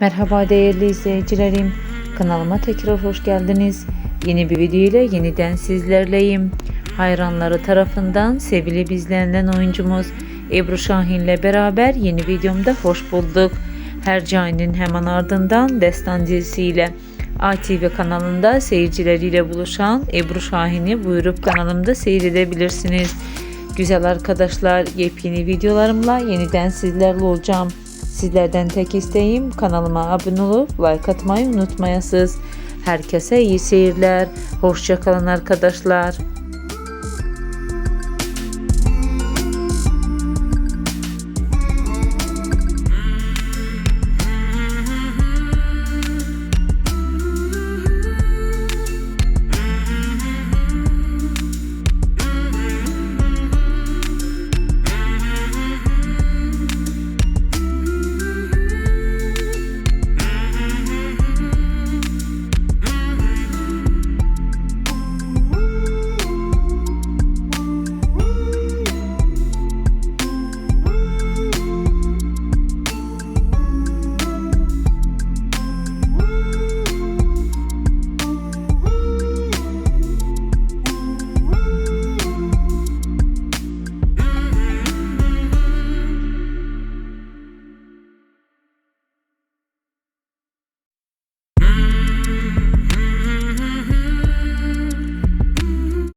Merhaba değerli izleyicilerim. Kanalıma tekrar hoş geldiniz. Yeni bir video ile yeniden sizlerleyim. Hayranları tarafından sevili bizlenen oyuncumuz Ebru Şahin ile beraber yeni videomda hoş bulduk. Hercai'nin hemen ardından Destan dizisiyle ATV kanalında seyircileriyle buluşan Ebru Şahin'i buyurup kanalımda seyredebilirsiniz. Güzel arkadaşlar yepyeni videolarımla yeniden sizlerle olacağım. Sizlerden tek isteğim kanalıma abone olup like atmayı unutmayasınız. Herkese iyi seyirler. Hoşçakalın arkadaşlar.